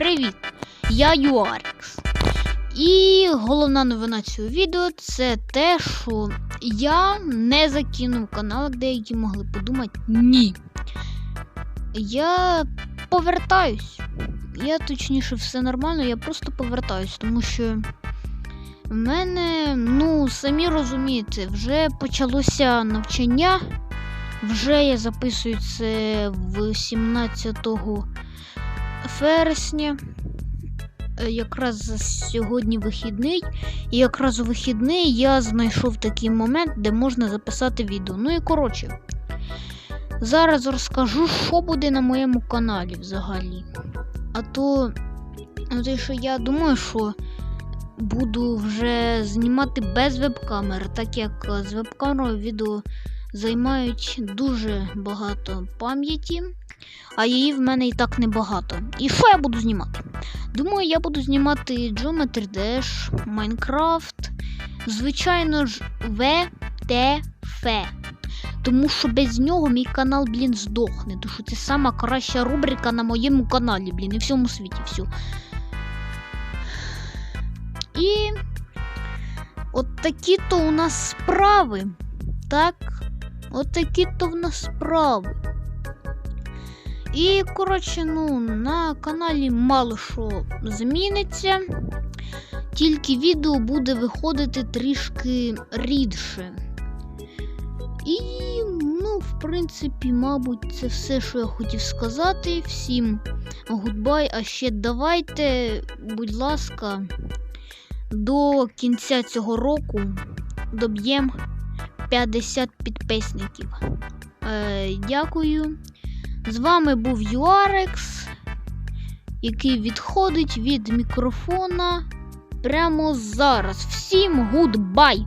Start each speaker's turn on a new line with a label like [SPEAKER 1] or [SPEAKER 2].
[SPEAKER 1] Привіт! Я Юарікс. І головна новина цього відео це те, що я не закинув канал, як деякі могли подумати. Ні. Я повертаюсь. Я точніше все нормально, я просто повертаюсь, тому що в мене, ну, самі розумієте, вже почалося навчання. Вже я записую це в 17 вересня. Е, Якраз сьогодні вихідний. І якраз у вихідний я знайшов такий момент, де можна записати відео. Ну і коротше. Зараз розкажу, що буде на моєму каналі взагалі. А то, ну, те, що я думаю, що буду вже знімати без веб-камери, так як з веб-камерою відео займають дуже багато пам'яті, а її в мене і так небагато. І що я буду знімати? Думаю, я буду знімати Geometry Dash, Minecraft, звичайно ж, VTF. Тому що без нього мій канал, блін, здохне. Тому що це сама краща рубрика на моєму каналі, блін, і всьому світі. Все. І от такі-то у нас справи. Так? От такі-то в нас справи. І, коротше, ну, на каналі мало що зміниться. Тільки відео буде виходити трішки рідше. І, ну, в принципі, мабуть, це все, що я хотів сказати. Всім гудбай. А ще давайте, будь ласка, до кінця цього року доб'ємо 50 підписників. Е, дякую. З вами був Юарекс, який відходить від мікрофона прямо зараз. Всім гудбай!